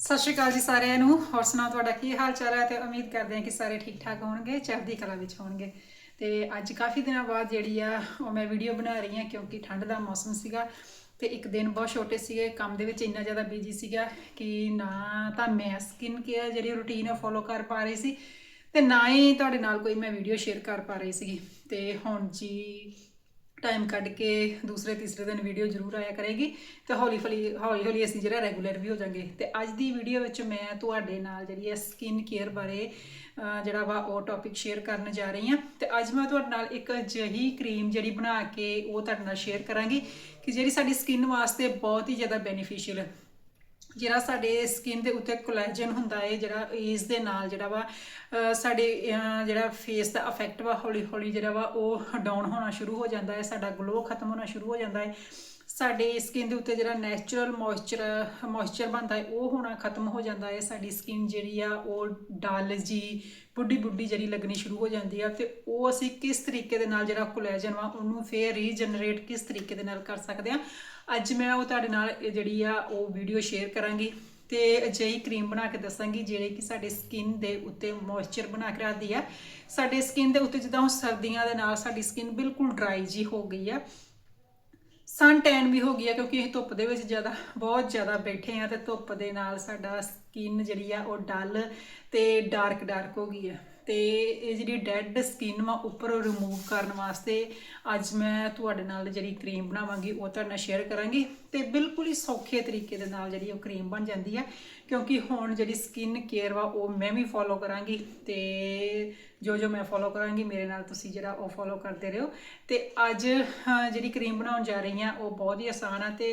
ਸਤਿ ਸ਼੍ਰੀ ਅਕਾਲ ਜੀ ਸਾਰਿਆਂ ਨੂੰ। ਹੋਰ ਸੁਣਾਓ ਤੁਹਾਡਾ ਕੀ ਹਾਲ ਚਾਲ ਹੈ? ਤੇ ਉਮੀਦ ਕਰਦੇ ਹਾਂ ਕਿ ਸਾਰੇ ਠੀਕ ਠਾਕ ਹੋਣਗੇ, ਚੜ੍ਹਦੀ ਕਲਾ ਵਿੱਚ ਹੋਣਗੇ। ਤੇ ਅੱਜ ਕਾਫੀ ਦਿਨਾਂ ਬਾਅਦ ਜਿਹੜੀ ਆ, ਉਹ ਮੈਂ ਵੀਡੀਓ ਬਣਾ ਰਹੀ ਹਾਂ ਕਿਉਂਕਿ ਠੰਡ ਦਾ ਮੌਸਮ ਸੀਗਾ ਤੇ ਇੱਕ ਦਿਨ ਬਹੁਤ ਛੋਟੇ ਸੀਗੇ, ਕੰਮ ਦੇ ਵਿੱਚ ਇੰਨਾ ਜ਼ਿਆਦਾ ਬਿਜ਼ੀ ਸੀਗਾ ਕਿ ਨਾ ਤਾਂ ਮੈਂ ਸਕਿਨ ਕੇਅਰ ਜਿਹੜੀ ਰੁਟੀਨ ਹੈ ਫੋਲੋ ਕਰ ਪਾ ਰਹੀ ਸੀ ਤੇ ਨਾ ਹੀ ਤੁਹਾਡੇ ਨਾਲ ਕੋਈ ਮੈਂ ਵੀਡੀਓ ਸ਼ੇਅਰ ਕਰ ਪਾ ਰਹੀ ਸੀਗੀ। ਤੇ ਹੁਣ ਜੀ ਟਾਈਮ ਕੱਢ ਕੇ ਦੂਸਰੇ, ਤੀਸਰੇ ਦਿਨ ਵੀਡੀਓ ਜ਼ਰੂਰ ਆਇਆ ਕਰੇਗੀ ਤੇ ਹੌਲੀ ਹੌਲੀ ਹੌਲੀ ਹੌਲੀ ਅਸੀਂ ਜਿਹੜਾ ਰੈਗੂਲਰ ਵੀ ਹੋ ਜਾਾਂਗੇ। ਤੇ ਅੱਜ ਦੀ ਵੀਡੀਓ ਵਿੱਚ ਮੈਂ ਤੁਹਾਡੇ ਨਾਲ ਜਿਹੜੀ ਹੈ ਸਕਿਨ ਕੇਅਰ ਬਾਰੇ ਜਿਹੜਾ ਵਾ ਉਹ ਟੌਪਿਕ ਸ਼ੇਅਰ ਕਰਨ ਜਾ ਰਹੀ ਹਾਂ। ਤੇ ਅੱਜ ਮੈਂ ਤੁਹਾਡੇ ਨਾਲ ਇੱਕ ਅਜਿਹੀ ਕਰੀਮ ਜਿਹੜੀ ਬਣਾ ਕੇ ਉਹ ਤੁਹਾਡੇ ਨਾਲ ਸ਼ੇਅਰ ਕਰਾਂਗੀ ਕਿ ਜਿਹੜੀ ਸਾਡੀ ਸਕਿਨ ਵਾਸਤੇ ਬਹੁਤ ਹੀ ਜ਼ਿਆਦਾ ਬੈਨੀਫੀਸ਼ੀਅਲ ਹੈ। ਜਿਹੜਾ ਸਾਡੇ ਸਕਿਨ ਦੇ ਉੱਤੇ ਕੋਲੇਜਨ ਹੁੰਦਾ ਹੈ, ਜਿਹੜਾ ਏਜ ਦੇ ਨਾਲ ਜਿਹੜਾ ਵਾ ਸਾਡੇ ਜਿਹੜਾ ਫੇਸ ਦਾ ਇਫੈਕਟ ਵਾ, ਹੌਲੀ ਹੌਲੀ ਜਿਹੜਾ ਵਾ, ਉਹ ਡਾਊਨ ਹੋਣਾ ਸ਼ੁਰੂ ਹੋ ਜਾਂਦਾ ਹੈ, ਸਾਡਾ ਗਲੋ ਖਤਮ ਹੋਣਾ ਸ਼ੁਰੂ ਹੋ ਜਾਂਦਾ ਹੈ। ਸਾਡੇ ਸਕਿਨ ਦੇ ਉੱਤੇ ਜਿਹੜਾ ਨੈਚੁਰਲ ਮੋਇਸਚਰ ਮੋਇਸਚਰ ਬਣਦਾ ਹੈ, ਉਹ ਹੋਣਾ ਖਤਮ ਹੋ ਜਾਂਦਾ ਹੈ। ਸਾਡੀ ਸਕਿਨ ਜਿਹੜੀ ਆ, ਉਹ ਡਲ ਜੀ, ਬੁੱਢੀ ਬੁੱਢੀ ਜਿਹੜੀ ਲੱਗਣੀ ਸ਼ੁਰੂ ਹੋ ਜਾਂਦੀ ਆ, ਤੇ ਉਹ ਅਸੀਂ ਕਿਸ ਤਰੀਕੇ ਦੇ ਨਾਲ ਜਿਹੜਾ ਕੋਲੇਜਨ ਵਾ, ਉਹਨੂੰ ਫੇਰ ਰੀਜਨਰੇਟ ਕਿਸ ਤਰੀਕੇ ਦੇ ਨਾਲ ਕਰ ਸਕਦੇ ਆ? ਅੱਜ ਮੈਂ ਉਹ ਤੁਹਾਡੇ ਨਾਲ ਇਹ ਜਿਹੜੀ ਆ ਉਹ ਵੀਡੀਓ ਸ਼ੇਅਰ ਕਰਾਂਗੀ ਤੇ ਅਜਿਹੀ ਕਰੀਮ ਬਣਾ ਕੇ ਦੱਸਾਂਗੀ ਜਿਹੜੇ ਕਿ ਸਾਡੇ ਸਕਿਨ ਦੇ ਉੱਤੇ ਮੋਇਸਚਰ ਬਣਾ ਕੇ ਰੱਖਦੀ ਆ। ਸਾਡੇ ਸਕਿਨ ਦੇ ਉੱਤੇ ਜਿੱਦਾਂ ਹੁਣ ਸਰਦੀਆਂ ਦੇ ਨਾਲ ਸਾਡੀ ਸਕਿਨ ਬਿਲਕੁਲ ਡਰਾਈ ਜੀ ਹੋ ਗਈ ਆ। ਸਨ ਟੈਨ ਵੀ ਹੋ ਗਈ ਆ ਕਿਉਂਕਿ ਅਸੀਂ ਧੁੱਪ ਦੇ ਵਿੱਚ ਜ਼ਿਆਦਾ, ਬਹੁਤ ਜ਼ਿਆਦਾ ਬੈਠੇ ਆ ਤੇ ਧੁੱਪ ਦੇ ਨਾਲ ਸਾਡਾ ਸਕਿਨ ਜਿਹੜੀ ਆ ਉਹ ਡਲ ਤੇ ਡਾਰਕ ਡਾਰਕ ਹੋ ਗਈ ਆ। ਤੇ ਇਹ ਜਿਹੜੀ ਡੈਡ ਸਕਿਨ ਵਾ ਉੱਪਰ ਰਿਮੂਵ ਕਰਨ ਵਾਸਤੇ ਅੱਜ ਮੈਂ ਤੁਹਾਡੇ ਨਾਲ ਜਿਹੜੀ ਕਰੀਮ ਬਣਾਵਾਂਗੀ ਉਹ ਤੁਹਾਡੇ ਨਾਲ ਸ਼ੇਅਰ ਕਰਾਂਗੀ ਤੇ ਬਿਲਕੁਲ ਹੀ ਸੌਖੇ ਤਰੀਕੇ ਦੇ ਨਾਲ ਜਿਹੜੀ ਉਹ ਕਰੀਮ ਬਣ ਜਾਂਦੀ ਹੈ ਕਿਉਂਕਿ ਹੁਣ ਜਿਹੜੀ ਸਕਿਨ ਕੇਅਰ ਵਾ ਉਹ ਮੈਂ ਵੀ ਫੋਲੋ ਕਰਾਂਗੀ ਤੇ ਜੋ ਜੋ ਮੈਂ ਫੋਲੋ ਕਰਾਂਗੀ ਮੇਰੇ ਨਾਲ ਤੁਸੀਂ ਜਿਹੜਾ ਉਹ ਫੋਲੋ ਕਰਦੇ ਰਹੋ ਤੇ ਅੱਜ ਜਿਹੜੀ ਕਰੀਮ ਬਣਾਉਣ ਜਾ ਰਹੀ ਹਾਂ ਉਹ ਬਹੁਤ ਹੀ ਆਸਾਨ ਆ ਤੇ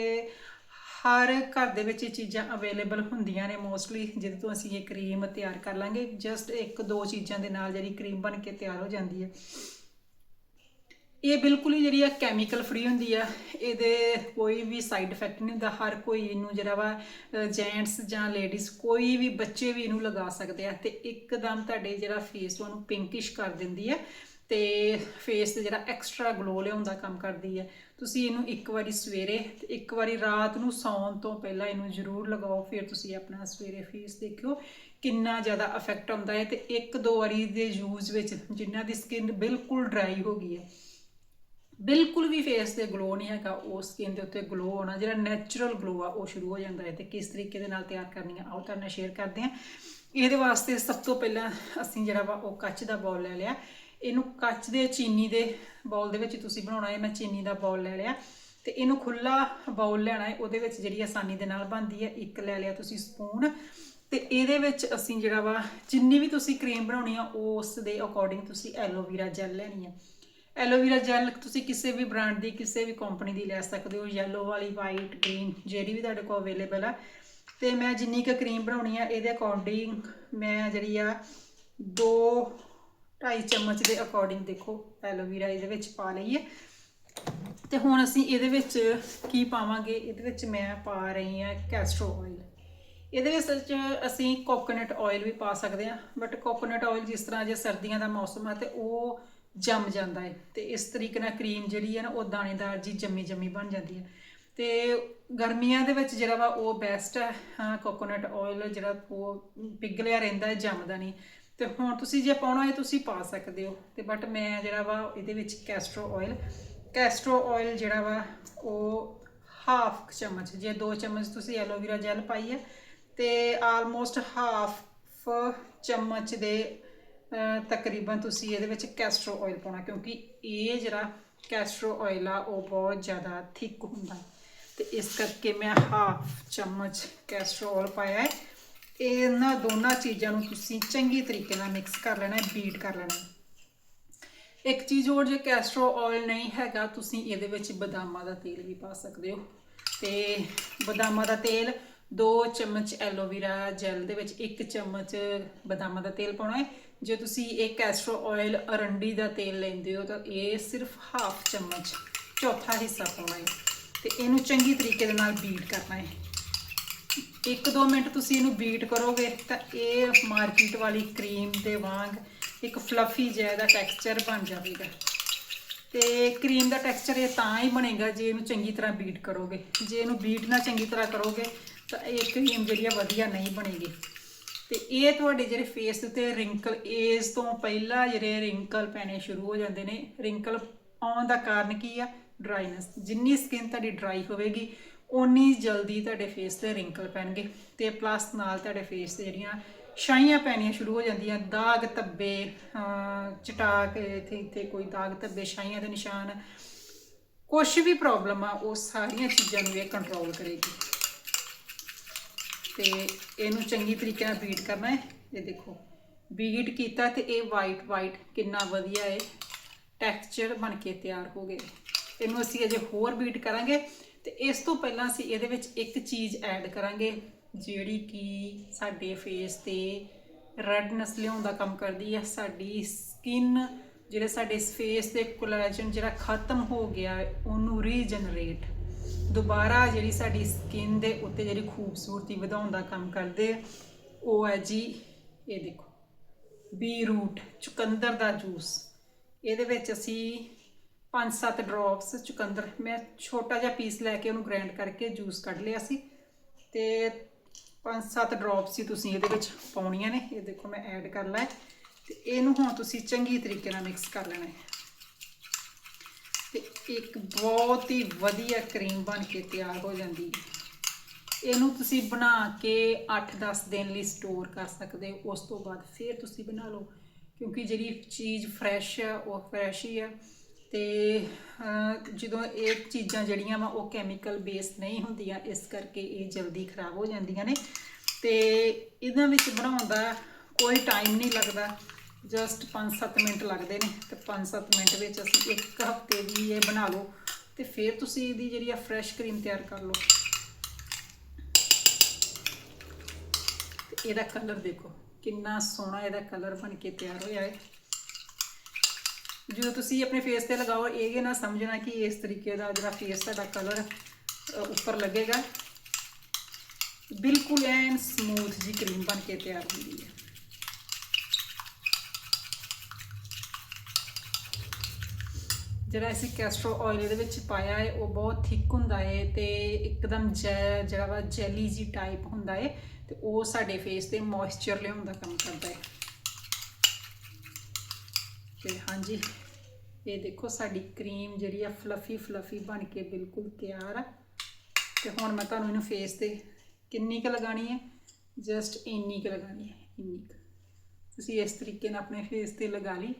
ਹਰ ਘਰ ਦੇ ਵਿੱਚ ਇਹ ਚੀਜ਼ਾਂ ਅਵੇਲੇਬਲ ਹੁੰਦੀਆਂ ਨੇ ਮੋਸਟਲੀ ਜਿਹਦੇ ਤੋਂ ਅਸੀਂ ਇਹ ਕਰੀਮ ਤਿਆਰ ਕਰ ਲਾਂਗੇ। ਜਸਟ ਇੱਕ ਦੋ ਚੀਜ਼ਾਂ ਦੇ ਨਾਲ ਜਿਹੜੀ ਕਰੀਮ ਬਣ ਕੇ ਤਿਆਰ ਹੋ ਜਾਂਦੀ ਹੈ। ਇਹ ਬਿਲਕੁਲ ਹੀ ਜਿਹੜੀ ਆ ਕੈਮੀਕਲ ਫ੍ਰੀ ਹੁੰਦੀ ਆ। ਇਹਦੇ ਕੋਈ ਵੀ ਸਾਈਡ ਇਫੈਕਟ ਨਹੀਂ ਹੁੰਦਾ। ਹਰ ਕੋਈ ਇਹਨੂੰ ਜਿਹੜਾ ਵਾ ਜੈਂਟਸ ਜਾਂ ਲੇਡੀਜ਼ ਕੋਈ ਵੀ ਬੱਚੇ ਵੀ ਇਹਨੂੰ ਲਗਾ ਸਕਦੇ ਆ। ਤੇ ਇੱਕਦਮ ਤੁਹਾਡੇ ਜਿਹੜਾ ਫੇਸ ਉਹਨੂੰ ਪਿੰਕਿਸ਼ ਕਰ ਦਿੰਦੀ ਹੈ ਤੇ ਫੇਸ ਤੇ ਜਿਹੜਾ ਐਕਸਟਰਾ ਗਲੋ ਲਿਆਉਣ ਦਾ ਕੰਮ ਕਰਦੀ ਹੈ। ਤੁਸੀਂ ਇਹਨੂੰ ਇੱਕ ਵਾਰੀ ਸਵੇਰੇ ਤੇ ਇੱਕ ਵਾਰੀ ਰਾਤ ਨੂੰ ਸੌਣ ਤੋਂ ਪਹਿਲਾਂ ਇਹਨੂੰ ਜ਼ਰੂਰ ਲਗਾਓ, ਫਿਰ ਤੁਸੀਂ ਆਪਣਾ ਸਵੇਰੇ ਫੇਸ ਦੇਖਿਓ ਕਿੰਨਾ ਜ਼ਿਆਦਾ ਇਫੈਕਟ ਆਉਂਦਾ ਹੈ। ਤੇ ਇੱਕ ਦੋ ਵਾਰੀ ਦੇ ਯੂਜ਼ ਵਿੱਚ ਜਿਨ੍ਹਾਂ ਦੀ ਸਕਿਨ ਬਿਲਕੁਲ ਡਰਾਈ ਹੋ ਗਈ ਹੈ, ਬਿਲਕੁਲ ਵੀ ਫੇਸ ਤੇ ਗਲੋ ਨਹੀਂ ਹੈਗਾ, ਉਹ ਸਕਿਨ ਦੇ ਉੱਤੇ ਗਲੋ ਹੋਣਾ ਜਿਹੜਾ ਨੈਚੁਰਲ ਗਲੋ ਆ, ਉਹ ਸ਼ੁਰੂ ਹੋ ਜਾਂਦਾ ਹੈ। ਤੇ ਕਿਸ ਤਰੀਕੇ ਦੇ ਨਾਲ ਤਿਆਰ ਕਰਨੀ ਆ, ਆਓ ਤੁਹਾਡੇ ਨਾਲ ਸ਼ੇਅਰ ਕਰਦੇ ਹਾਂ। ਇਹਦੇ ਵਾਸਤੇ ਸਭ ਤੋਂ ਪਹਿਲਾਂ ਅਸੀਂ ਜਿਹੜਾ ਵਾ ਉਹ ਕੱਚ ਦਾ ਬਾਉਲ ਲੈ ਲਿਆ। ਇਹਨੂੰ ਕੱਚ ਦੇ ਚੀਨੀ ਦੇ ਬਾਉਲ ਦੇ ਵਿੱਚ ਤੁਸੀਂ ਬਣਾਉਣਾ ਹੈ, ਮੈਂ ਚੀਨੀ ਦਾ ਬਾਉਲ ਲੈ ਲਿਆ। ਤੇ ਇਹਨੂੰ ਖੁੱਲਾ ਬਾਉਲ ਲੈਣਾ ਹੈ, ਉਹਦੇ ਵਿੱਚ ਜਿਹੜੀ ਆਸਾਨੀ ਦੇ ਨਾਲ ਬਣਦੀ ਹੈ, ਇੱਕ ਲੈ ਲਿਆ ਤੁਸੀਂ ਸਪੂਨ। ਤੇ ਇਹਦੇ ਵਿੱਚ ਅਸੀਂ ਜਿਹੜਾ ਵਾ, ਜਿੰਨੀ ਵੀ ਤੁਸੀਂ ਕਰੀਮ ਬਣਾਉਣੀ ਆ, ਉਸ ਦੇ ਅਕੋਰਡਿੰਗ ਤੁਸੀਂ ਐਲੋਵੀਰਾ ਜੈਲ ਲੈਣੀ ਆ। ਐਲੋਵੀਰਾ ਜੈਲ ਤੁਸੀਂ ਕਿਸੇ ਵੀ ਬ੍ਰਾਂਡ ਦੀ, ਕਿਸੇ ਵੀ ਕੰਪਨੀ ਦੀ ਲੈ ਸਕਦੇ ਹੋ ਯੈਲੋ ਵਾਲੀ ਵਾਈਟ ਗ੍ਰੀਨ ਜਿਹੜੀ ਵੀ ਤੁਹਾਡੇ ਕੋਲ ਅਵੇਲੇਬਲ ਆ। ਤੇ ਮੈਂ ਜਿੰਨੀ ਕੁ ਕਰੀਮ ਬਣਾਉਣੀ ਆ, ਇਹਦੇ ਅਕੋਰਡਿੰਗ ਮੈਂ ਜਿਹੜੀ ਆ ਦੋ 2.5 ਚਮਚ ਦੇ ਅਕੋਰਡਿੰਗ ਦੇਖੋ ਐਲੋਵੀਰਾ ਇਹਦੇ ਵਿੱਚ ਪਾ ਲਈਏ। ਹੈ ਤੇ ਹੁਣ ਅਸੀਂ ਇਹਦੇ ਵਿੱਚ ਕੀ ਪਾਵਾਂਗੇ? ਇਹਦੇ ਵਿੱਚ ਮੈਂ ਪਾ ਰਹੀ ਹਾਂ ਕੈਸਟਰੋ ਆਇਲ ਇਹਦੇ ਵਿੱਚ ਅਸੀਂ ਕੋਕੋਨਟ ਆਇਲ ਵੀ ਪਾ ਸਕਦੇ ਹਾਂ ਬਟ ਕੋਕੋਨਟ ਆਇਲ ਜਿਸ ਤਰ੍ਹਾਂ ਜੇ ਸਰਦੀਆਂ ਦਾ ਮੌਸਮ ਹੈ ਤੇ ਉਹ ਜੰਮ ਜਾਂਦਾ ਹੈ ਤੇ ਇਸ ਤਰੀਕੇ ਨਾਲ ਕਰੀਮ ਜਿਹੜੀ ਹੈ ਨਾ, ਉਹ ਦਾਣੇਦਾਰ ਜੀ ਜੰਮੀ ਜੰਮੀ ਬਣ ਜਾਂਦੀ ਹੈ ਤੇ ਗਰਮੀਆਂ ਦੇ ਵਿੱਚ ਜਿਹੜਾ ਵਾ ਉਹ ਬੈਸਟ ਹੈ ਕੋਕੋਨਟ ਆਇਲ ਜਿਹੜਾ ਉਹ ਪਿਘਲਿਆ ਰਹਿੰਦਾ ਹੈ ਜੰਮਦਾ ਨਹੀਂ। ਤੇ ਹੁਣ ਤੁਸੀਂ ਜੇ ਪਾਉਣਾ ਹੈ ਤੁਸੀਂ ਪਾ ਸਕਦੇ ਹੋ। ਤੇ ਬਟ ਮੈਂ ਜਿਹੜਾ ਵਾ ਇਹਦੇ ਵਿੱਚ ਕੈਸਟਰੋ ਆਇਲ ਕੈਸਟਰੋ ਆਇਲ ਜਿਹੜਾ ਵਾ ਉਹ ਹਾਫ ਚਮਚ, ਜੇ 2 ਚਮਚ ਤੁਸੀਂ ਐਲੋਵੀਰਾ ਜੈਲ ਪਾਈ ਹੈ ਤੇ ਆਲਮੋਸਟ ਹਾਫ ਚਮਚ ਦੇ ਤਕਰੀਬਨ ਤੁਸੀਂ ਇਹਦੇ ਵਿੱਚ ਕੈਸਟਰੋ ਆਇਲ ਪਾਉਣਾ, ਕਿਉਂਕਿ ਇਹ ਜਿਹੜਾ ਕੈਸਟਰੋ ਆਇਲ ਆ ਉਹ ਬਹੁਤ ਜ਼ਿਆਦਾ ਥਿੱਕ ਹੁੰਦਾ। ਹੈ ਤੇ ਇਸ ਕਰਕੇ ਮੈਂ ਹਾਫ ਚਮਚ ਕੈਸਟਰੋ ਆਇਲ ਪਾਇਆ ਹੈ। ਇਹਨਾਂ ਦੋਨਾਂ ਚੀਜ਼ਾਂ ਨੂੰ ਤੁਸੀਂ ਚੰਗੀ ਤਰੀਕੇ ਨਾਲ ਮਿਕਸ ਕਰ ਲੈਣਾ ਹੈ ਬੀਟ ਕਰ ਲੈਣਾ। ਹੈ ਇੱਕ ਚੀਜ਼ ਹੋਰ, ਜੇ ਕੈਸਟਰੋ ਆਇਲ ਨਹੀਂ ਹੈਗਾ, ਤੁਸੀਂ ਇਹਦੇ ਵਿੱਚ ਬਦਾਮਾਂ ਦਾ ਤੇਲ ਵੀ ਪਾ ਸਕਦੇ ਹੋ। ਤੇ ਬਦਾਮਾਂ ਦਾ ਤੇਲ 2 ਚਮਚ ਐਲੋਵੀਰਾ ਜੈਲ ਦੇ ਵਿੱਚ 1 ਚਮਚ ਬਦਾਮਾਂ ਦਾ ਤੇਲ ਪਾਉਣਾ ਹੈ। ਜੇ ਤੁਸੀਂ ਇਹ ਕੈਸਟਰੋ ਆਇਲ ਅਰੰਡੀ ਦਾ ਤੇਲ ਲੈਂਦੇ ਹੋ, ਤਾਂ ਇਹ ਸਿਰਫ ਹਾਫ ਚਮਚ ਚੌਥਾ ਹਿੱਸਾ ਪਾਉਣਾ ਹੈ। ਤੇ ਇਹਨੂੰ ਚੰਗੀ ਤਰੀਕੇ ਦੇ ਨਾਲ ਬੀਟ ਕਰਨਾ ਹੈ। ਇੱਕ ਦੋ ਮਿੰਟ ਤੁਸੀਂ ਇਹਨੂੰ ਬੀਟ ਕਰੋਗੇ ਤਾਂ ਇਹ ਮਾਰਕੀਟ ਵਾਲੀ ਕਰੀਮ ਦੇ ਵਾਂਗ ਇੱਕ ਫਲਫੀ ਜਿਹਾ ਦਾ ਟੈਕਸਚਰ ਬਣ ਜਾਵੇਗਾ। ਤੇ ਕਰੀਮ ਦਾ ਟੈਕਸਚਰ ਇਹ ਤਾਂ ਹੀ ਬਣੇਗਾ ਜੇ ਇਹਨੂੰ ਚੰਗੀ ਤਰ੍ਹਾਂ ਬੀਟ ਕਰੋਗੇ। ਜੇ ਇਹਨੂੰ ਬੀਟ ਨਾ ਚੰਗੀ ਤਰ੍ਹਾਂ ਕਰੋਗੇ ਤਾਂ ਇਹ ਕਰੀਮ ਜਿਹੜੀ ਆ ਵਧੀਆ ਨਹੀਂ ਬਣੇਗੀ। ਤੇ ਇਹ ਤੁਹਾਡੇ ਜਿਹੜੇ ਫੇਸ ਉੱਤੇ ਰਿੰਕਲ ਏਜ ਤੋਂ ਪਹਿਲਾਂ ਜਿਹੜੇ ਰਿੰਕਲ ਪੈਣੇ ਸ਼ੁਰੂ ਹੋ ਜਾਂਦੇ ਨੇ ਰਿੰਕਲ ਆਉਣ ਦਾ ਕਾਰਨ ਕੀ ਆ? ਡਰਾਈਨੈਸ ਜਿੰਨੀ ਸਕਿਨ ਤੁਹਾਡੀ ਡਰਾਈ ਹੋਵੇਗੀ ਉਨੀ ਜਲਦੀ ਤੁਹਾਡੇ ਫੇਸ ਤੇ ਰਿੰਕਲ ਪੈਣਗੇ ਤੇ ਪਲੱਸ ਨਾਲ ਤੁਹਾਡੇ ਫੇਸ ਤੇ ਜਿਹੜੀਆਂ ਛਾਈਆਂ ਪੈਣੀਆਂ ਸ਼ੁਰੂ ਹੋ ਜਾਂਦੀਆਂ, ਦਾਗ ਧੱਬੇ, ਅਹ ਚਟਾਕ, ਇੱਥੇ ਇੱਥੇ ਕੋਈ ਦਾਗ ਧੱਬੇ, ਛਾਈਆਂ ਦੇ ਨਿਸ਼ਾਨ ਕੁਝ ਵੀ ਪ੍ਰੋਬਲਮ ਆ, ਉਹ ਸਾਰੀਆਂ ਚੀਜ਼ਾਂ ਨੂੰ ਇਹ ਕੰਟਰੋਲ ਕਰੇਗੀ। ਤੇ ਇਹਨੂੰ ਚੰਗੀ ਤਰੀਕੇ ਨਾਲ ਬੀਟ ਕਰਨਾ ਹੈ, ਇਹ ਦੇਖੋ ਬੀਟ ਕੀਤਾ ਤੇ ਇਹ ਵਾਈਟ ਵਾਈਟ ਕਿੰਨਾ ਵਧੀਆ ਹੈ ਟੈਕਸਚਰ ਬਣ ਕੇ ਤਿਆਰ ਹੋ ਗਏ। ਇਹਨੂੰ ਅਸੀਂ ਅਜੇ ਹੋਰ ਬੀਟ ਕਰਾਂਗੇ। ਤੇ ਇਸ ਤੋਂ ਪਹਿਲਾਂ ਅਸੀਂ ਇਹਦੇ ਵਿੱਚ ਇੱਕ ਚੀਜ਼ ਐਡ ਕਰਾਂਗੇ, ਜਿਹੜੀ ਕਿ ਸਾਡੇ ਫੇਸ ਤੇ ਰੈਡਨੈਸ ਲਿਆਉਣ ਦਾ ਕੰਮ ਕਰਦੀ ਹੈ। ਸਾਡੀ ਸਕਿਨ ਜਿਹੜੇ ਸਾਡੇ ਫੇਸ ਤੇ ਕੋਲੇਜਨ ਜਿਹੜਾ ਖਤਮ ਹੋ ਗਿਆ, ਉਹਨੂੰ ਰੀਜਨਰੇਟ ਦੁਬਾਰਾ ਜਿਹੜੀ ਸਾਡੀ ਸਕਿਨ ਦੇ ਉੱਤੇ ਜਿਹੜੀ ਖੂਬਸੂਰਤੀ ਵਧਾਉਣ ਦਾ ਕੰਮ ਕਰਦੇ ਉਹ ਹੈ ਜੀ, ਇਹ ਦੇਖੋ ਬੀ ਰੂਟ ਚੁਕੰਦਰ ਦਾ ਜੂਸ ਇਹਦੇ ਵਿੱਚ ਅਸੀਂ 5-7 ਡ੍ਰੌਪਸ ਚੁਕੰਦਰ ਮੈਂ ਛੋਟਾ ਜਿਹਾ ਪੀਸ ਲੈ ਕੇ ਉਹਨੂੰ ਗ੍ਰਾਈਂਡ ਕਰਕੇ ਜੂਸ ਕੱਢ ਲਿਆ ਸੀ ਤੇ 5-7 ਡ੍ਰੌਪਸ ਹੀ ਤੁਸੀਂ ਇਹਦੇ ਵਿੱਚ ਪਾਉਣੀਆਂ ਨੇ। ਇਹ ਦੇਖੋ ਮੈਂ ਐਡ ਕਰ ਲਿਆ ਹੈ। ਤੇ ਇਹਨੂੰ ਹੁਣ ਤੁਸੀਂ ਚੰਗੀ ਤਰੀਕੇ ਨਾਲ ਮਿਕਸ ਕਰ ਲੈਣਾ ਹੈ। ਤੇ ਇੱਕ ਬਹੁਤ ਹੀ ਵਧੀਆ ਕਰੀਮ ਬਣ ਕੇ ਤਿਆਰ ਹੋ ਜਾਂਦੀ ਹੈ। ਇਹਨੂੰ ਤੁਸੀਂ ਬਣਾ ਕੇ 8-10 ਦਿਨ ਲਈ ਸਟੋਰ ਕਰ ਸਕਦੇ ਹੋ। ਉਸ ਤੋਂ ਬਾਅਦ ਫਿਰ ਤੁਸੀਂ ਬਣਾ ਲਓ। ਕਿਉਂਕਿ ਜਿਹੜੀ ਚੀਜ਼ ਫਰੈਸ਼ ਆ, ਉਹ ਫਰੈਸ਼ ਹੀ ਆ। ਤੇ ਜਦੋਂ ਇਹ ਚੀਜ਼ਾਂ ਜਿਹੜੀਆਂ ਵਾ ਉਹ ਕੈਮੀਕਲ ਬੇਸ ਨਹੀਂ ਹੁੰਦੀਆਂ, ਇਸ ਕਰਕੇ ਇਹ ਜਲਦੀ ਖਰਾਬ ਹੋ ਜਾਂਦੀਆਂ ਨੇ। ਤੇ ਇਹਨਾਂ ਵਿੱਚ ਬਣਾਉਣ ਦਾ ਕੋਈ ਟਾਈਮ ਨਹੀਂ ਲੱਗਦਾ ਜਸਟ 5-7 ਮਿੰਟ ਲੱਗਦੇ ਨੇ। ਤੇ 5-7 ਮਿੰਟ ਵਿੱਚ ਅਸੀਂ ਇੱਕ ਹਫ਼ਤੇ ਦੀ ਇਹ ਬਣਾ ਲਓ ਤੇ ਫਿਰ ਤੁਸੀਂ ਇਹਦੀ ਜਿਹੜੀ ਆ ਫਰੈਸ਼ ਕਰੀਮ ਤਿਆਰ ਕਰ ਲਓ। ਇਹਦਾ ਕਲਰ ਦੇਖੋ, ਕਿੰਨਾ ਸੋਹਣਾ ਇਹਦਾ ਕਲਰ ਬਣ ਕੇ ਤਿਆਰ ਹੋਇਆ ਹੈ। ਜਦੋਂ ਤੁਸੀਂ ਆਪਣੇ ਫੇਸ ਤੇ ਲਗਾਓ, ਇਹ ਨਾ ਸਮਝਣਾ ਕਿ ਇਸ ਤਰੀਕੇ ਦਾ ਜਿਹੜਾ ਫੇਸ ਤੁਹਾਡਾ ਕਲਰ ਉੱਪਰ ਲੱਗੇਗਾ। ਬਿਲਕੁਲ ਐਨ ਸਮੂਥ ਜੀ ਕਰੀਮ ਬਣ ਕੇ ਤਿਆਰ ਹੁੰਦੀ ਹੈ। ਜਿਹੜਾ ਅਸੀਂ ਕੈਸਟਰ ਆਇਲ ਇਹਦੇ ਵਿੱਚ ਪਾਇਆ ਹੈ, ਉਹ ਬਹੁਤ ਥਿਕ ਹੁੰਦਾ ਹੈ ਤੇ ਇੱਕਦਮ ਜੈ, ਜਿਹੜਾ ਵਾ ਜੈਲੀ ਜੀ ਟਾਈਪ ਹੁੰਦਾ ਹੈ ਤੇ ਉਹ ਸਾਡੇ ਫੇਸ ਤੇ ਮੋਇਸਚਰ ਲਿਆਉਣ ਦਾ ਕੰਮ ਕਰਦਾ ਹੈ। ਤੇ ਹਾਂਜੀ। ਇਹ ਦੇਖੋ ਸਾਡੀ ਕਰੀਮ ਜਿਹੜੀ ਆ ਫਲਫੀ ਫਲਫੀ ਬਣ ਕੇ ਬਿਲਕੁਲ ਤਿਆਰ ਆ। ਤੇ ਹੁਣ ਮੈਂ ਤੁਹਾਨੂੰ ਇਹਨੂੰ ਫੇਸ ਤੇ ਕਿੰਨੀ ਕੁ ਲਗਾਣੀ ਹੈ? ਜਸਟ ਇੰਨੀ ਕੁ ਲਗਾਣੀ ਹੈ, ਇੰਨੀ ਕੁ। ਤੁਸੀਂ ਇਸ ਤਰੀਕੇ ਨਾਲ ਆਪਣੇ ਫੇਸ ਤੇ ਲਗਾ ਲਈ।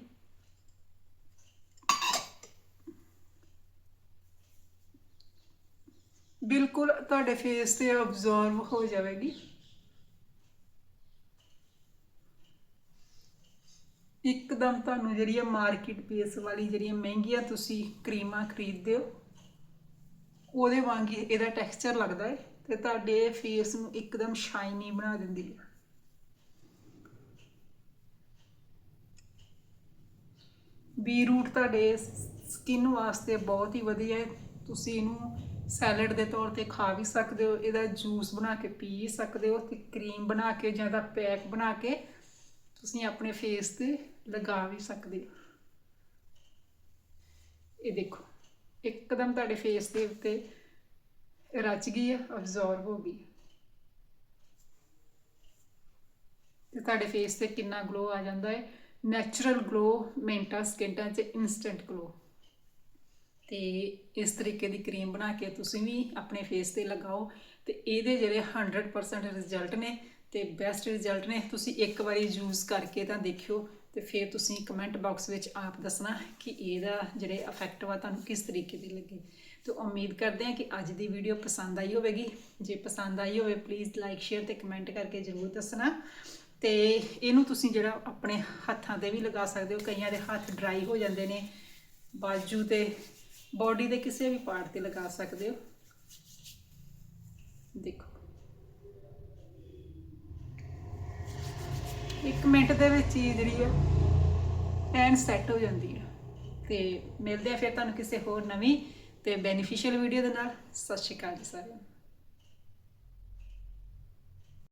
ਬਿਲਕੁਲ ਤੁਹਾਡੇ ਫੇਸ ਤੇ ਅਬਜ਼ਰਵ ਹੋ ਜਾਵੇਗੀ। ਇੱਕਦਮ ਤੁਹਾਨੂੰ ਜਿਹੜੀ ਆ ਮਾਰਕੀਟ ਬੇਸ ਵਾਲੀ ਜਿਹੜੀਆਂ ਮਹਿੰਗੀਆਂ ਤੁਸੀਂ ਕਰੀਮਾਂ ਖਰੀਦਦੇ ਹੋ, ਉਹਦੇ ਵਾਂਗ ਹੀ ਇਹਦਾ ਟੈਕਸਚਰ ਲੱਗਦਾ ਹੈ ਤੇ ਤੁਹਾਡੇ ਫੇਸ ਨੂੰ ਇੱਕਦਮ ਸ਼ਾਈਨੀ ਬਣਾ ਦਿੰਦੀ ਹੈ। ਬੀ ਰੂਟ ਤੁਹਾਡੇ ਸਕਿਨ ਵਾਸਤੇ ਬਹੁਤ ਹੀ ਵਧੀਆ ਹੈ। ਤੁਸੀਂ ਇਹਨੂੰ ਸੈਲਡ ਦੇ ਤੌਰ ਤੇ ਖਾ ਵੀ ਸਕਦੇ ਹੋ, ਇਹਦਾ ਜੂਸ ਬਣਾ ਕੇ ਪੀ ਸਕਦੇ ਹੋ ਤੇ ਕਰੀਮ ਬਣਾ ਕੇ ਜਾਂ ਦਾ ਪੈਕ ਬਣਾ ਕੇ ਤੁਸੀਂ ਆਪਣੇ ਫੇਸ ਤੇ ਲਗਾ ਵੀ ਸਕਦੇ ਹੋ। ਇਹ ਦੇਖੋ, ਇੱਕਦਮ ਤੁਹਾਡੇ ਫੇਸ ਦੇ ਉੱਤੇ ਰਚ ਗਈ ਹੈ ਅਬਜ਼ੌਰਬ ਹੋ ਗਈ ਤੇ ਤੁਹਾਡੇ ਫੇਸ ਤੇ ਕਿੰਨਾ ਗਲੋ ਆ ਜਾਂਦਾ ਹੈ। ਨੈਚੁਰਲ ਗਲੋ ਮਿੰਟਾਂ, ਸਕਿੰਟਾਂ 'ਚ ਇਨਸਟੈਂਟ ਗਲੋ ਤੇ ਇਸ ਤਰੀਕੇ ਦੀ ਕਰੀਮ ਬਣਾ ਕੇ ਤੁਸੀਂ ਵੀ ਆਪਣੇ ਫੇਸ ਤੇ ਲਗਾਓ। ਤੇ ਇਹਦੇ ਜਿਹੜੇ 100% ਰਿਜ਼ਲਟ ਨੇ ਤੇ ਬੈਸਟ ਰਿਜ਼ਲਟ ਨੇ, ਤੁਸੀਂ ਇੱਕ ਵਾਰੀ ਯੂਜ਼ ਕਰਕੇ ਤਾਂ ਦੇਖਿਓ ਤੇ ਫਿਰ ਤੁਸੀਂ ਕਮੈਂਟ ਬਾਕਸ ਵਿੱਚ ਆਪ ਦੱਸਣਾ ਕਿ ਇਹਦਾ ਜਿਹੜੇ ਇਫੈਕਟ ਵਾ ਤੁਹਾਨੂੰ ਕਿਸ ਤਰੀਕੇ ਦੇ ਲੱਗੇ। ਤੇ ਉਮੀਦ ਕਰਦੇ ਹਾਂ ਕਿ ਅੱਜ ਦੀ ਵੀਡੀਓ ਪਸੰਦ ਆਈ ਹੋਵੇਗੀ। ਜੇ ਪਸੰਦ ਆਈ ਹੋਵੇ ਪਲੀਜ਼ ਲਾਈਕ ਸ਼ੇਅਰ ਤੇ ਕਮੈਂਟ ਕਰਕੇ ਜ਼ਰੂਰ ਦੱਸਣਾ। ਤੇ ਇਹਨੂੰ ਤੁਸੀਂ ਜਿਹੜਾ ਆਪਣੇ ਹੱਥਾਂ ਤੇ ਵੀ ਲਗਾ ਸਕਦੇ ਹੋ, ਕਈਆਂ ਦੇ ਹੱਥ ਡਰਾਈ ਹੋ ਜਾਂਦੇ ਨੇ, ਬਾਜੂ ਤੇ ਬਾਡੀ ਦੇ ਕਿਸੇ ਵੀ ਪਾਰਟ ਤੇ ਲਗਾ ਸਕਦੇ ਹੋ ਦੇਖੋ ਇੱਕ ਮਿੰਟ ਦੇ ਵਿੱਚ ਹੀ ਜਿਹੜੀ ਆ, ਐਨ ਸੈੱਟ ਹੋ ਜਾਂਦੀ ਆ। ਤੇ ਮਿਲਦੇ ਆ ਫਿਰ ਤੁਹਾਨੂੰ ਕਿਸੇ ਹੋਰ ਨਵੀਂ ਤੇ ਬੈਨੀਫੀਸ਼ੀਅਲ ਵੀਡੀਓ ਦੇ ਨਾਲ। ਸਤਿ ਸ਼੍ਰੀ ਅਕਾਲ ਜੀ ਸਾਰਿਆਂ ਨੂੰ।